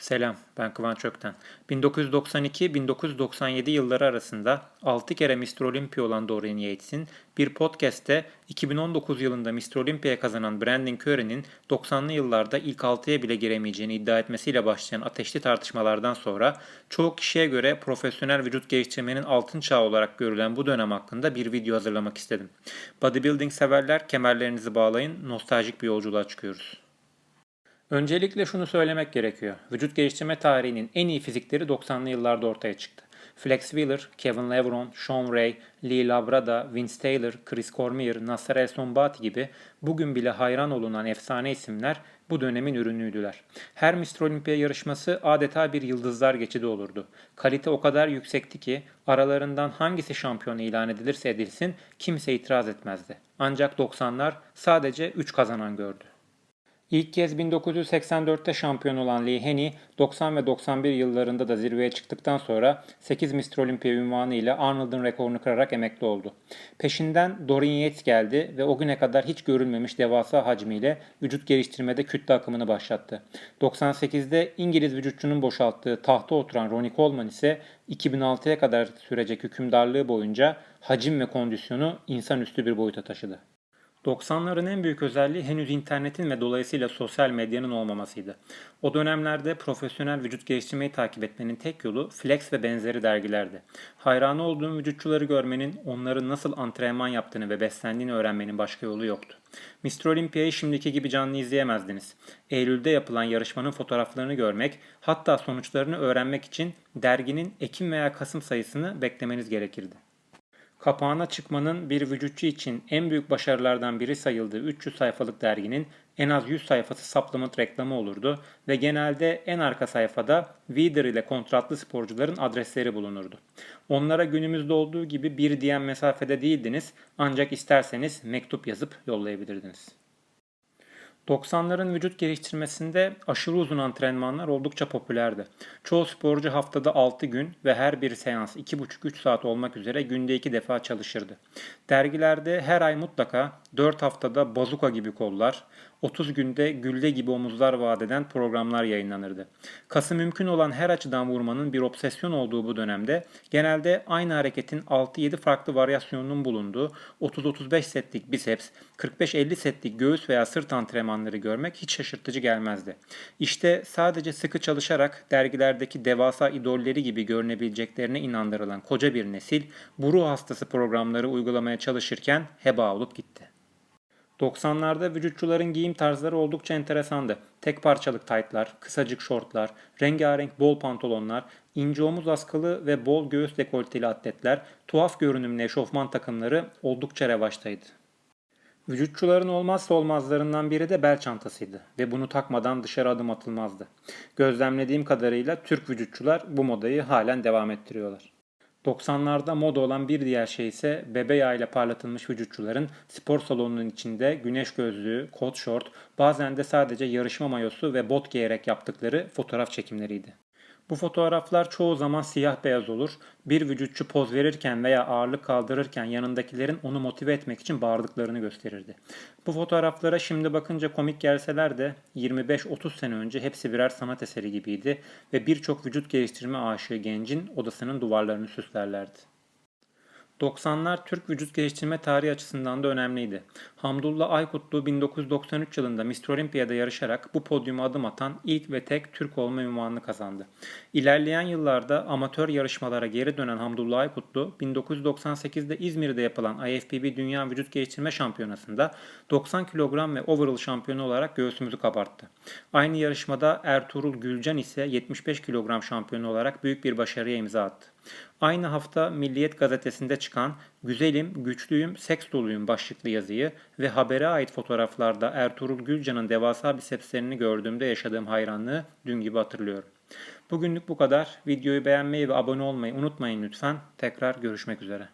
Selam, ben Kıvanç Ökten. 1992-1997 yılları arasında 6 kere Mr. Olympia olan Dorian Yates'in bir podcast'te 2019 yılında Mr. Olympia kazanan Brandon Curry'nin 90'lı yıllarda ilk 6'ya bile giremeyeceğini iddia etmesiyle başlayan ateşli tartışmalardan sonra çoğu kişiye göre profesyonel vücut geliştirmenin altın çağı olarak görülen bu dönem hakkında bir video hazırlamak istedim. Bodybuilding severler kemerlerinizi bağlayın, nostaljik bir yolculuğa çıkıyoruz. Öncelikle şunu söylemek gerekiyor. Vücut geliştirme tarihinin en iyi fizikleri 90'lı yıllarda ortaya çıktı. Flex Wheeler, Kevin Levron, Sean Ray, Lee Labrada, Vince Taylor, Chris Cormier, Nasser El Sonbati gibi bugün bile hayran olunan efsane isimler bu dönemin ürünüydüler. Her Mr. Olympia yarışması adeta bir yıldızlar geçidi olurdu. Kalite o kadar yüksekti ki aralarından hangisi şampiyon ilan edilirse edilsin kimse itiraz etmezdi. Ancak 90'lar sadece 3 kazanan gördü. İlk kez 1984'te şampiyon olan Haney, 90 ve 91 yıllarında da zirveye çıktıktan sonra 8 Mr. Olympia ünvanı ile Arnold'un rekorunu kırarak emekli oldu. Peşinden Dorian Yates geldi ve o güne kadar hiç görülmemiş devasa hacmiyle vücut geliştirmede kütle akımını başlattı. 98'de İngiliz vücutçunun boşalttığı tahta oturan Ronnie Coleman ise 2006'ya kadar sürecek hükümdarlığı boyunca hacim ve kondisyonu insanüstü bir boyuta taşıdı. 90'ların en büyük özelliği henüz internetin ve dolayısıyla sosyal medyanın olmamasıydı. O dönemlerde profesyonel vücut geliştirmeyi takip etmenin tek yolu Flex ve benzeri dergilerdi. Hayranı olduğum vücutçuları görmenin, onların nasıl antrenman yaptığını ve beslendiğini öğrenmenin başka yolu yoktu. Mr. Olympia'yı şimdiki gibi canlı izleyemezdiniz. Eylül'de yapılan yarışmanın fotoğraflarını görmek, hatta sonuçlarını öğrenmek için derginin Ekim veya Kasım sayısını beklemeniz gerekirdi. Kapağına çıkmanın bir vücutçu için en büyük başarılardan biri sayıldığı 300 sayfalık derginin en az 100 sayfası supplement reklamı olurdu ve genelde en arka sayfada Weider ile kontratlı sporcuların adresleri bulunurdu. Onlara günümüzde olduğu gibi bir diyen mesafede değildiniz ancak isterseniz mektup yazıp yollayabilirdiniz. 90'ların vücut geliştirmesinde aşırı uzun antrenmanlar oldukça popülerdi. Çoğu sporcu haftada 6 gün ve her bir seans 2,5-3 saat olmak üzere günde 2 defa çalışırdı. Dergilerde her ay mutlaka 4 haftada bazuka gibi kollar, 30 günde gülle gibi omuzlar vaat eden programlar yayınlanırdı. Kası mümkün olan her açıdan vurmanın bir obsesyon olduğu bu dönemde genelde aynı hareketin 6-7 farklı varyasyonunun bulunduğu 30-35 setlik biceps, 45-50 setlik göğüs veya sırt antrenmanları görmek hiç şaşırtıcı gelmezdi. İşte sadece sıkı çalışarak dergilerdeki devasa idolleri gibi görünebileceklerine inandırılan koca bir nesil bu ruh hastası programları uygulamaya çalışırken heba olup gitti. 90'larda vücutçuların giyim tarzları oldukça enteresandı. Tek parçalık taytlar, kısacık şortlar, rengarenk bol pantolonlar, ince omuz askılı ve bol göğüs dekolteli atletler, tuhaf görünümlü eşofman takımları oldukça revaçtaydı. Vücutçuların olmazsa olmazlarından biri de bel çantasıydı ve bunu takmadan dışarı adım atılmazdı. Gözlemlediğim kadarıyla Türk vücutçular bu modayı halen devam ettiriyorlar. 90'larda moda olan bir diğer şey ise bebe yağı ile parlatılmış vücutçuların spor salonunun içinde güneş gözlüğü, kot şort, bazen de sadece yarışma mayosu ve bot giyerek yaptıkları fotoğraf çekimleriydi. Bu fotoğraflar çoğu zaman siyah beyaz olur. Bir vücutçu poz verirken veya ağırlık kaldırırken yanındakilerin onu motive etmek için bağırdıklarını gösterirdi. Bu fotoğraflara şimdi bakınca komik gelseler de 25-30 sene önce hepsi birer sanat eseri gibiydi ve birçok vücut geliştirme aşığı gencin odasının duvarlarını süslerlerdi. 90'lar Türk vücut geliştirme tarihi açısından da önemliydi. Hamdullah Aykutlu 1993 yılında Mr. Olympia'da yarışarak bu podyuma adım atan ilk ve tek Türk olma ünvanını kazandı. İlerleyen yıllarda amatör yarışmalara geri dönen Hamdullah Aykutlu 1998'de İzmir'de yapılan IFBB Dünya Vücut Geliştirme Şampiyonası'nda 90 kilogram ve overall şampiyonu olarak göğsümüzü kabarttı. Aynı yarışmada Ertuğrul Gülcan ise 75 kilogram şampiyonu olarak büyük bir başarıya imza attı. Aynı hafta Milliyet gazetesinde çıkan Güzelim, güçlüyüm, seks doluyum başlıklı yazıyı ve habere ait fotoğraflarda Ertuğrul Gülcan'ın devasa bisepslerini gördüğümde yaşadığım hayranlığı dün gibi hatırlıyorum. Bugünlük bu kadar. Videoyu beğenmeyi ve abone olmayı unutmayın lütfen. Tekrar görüşmek üzere.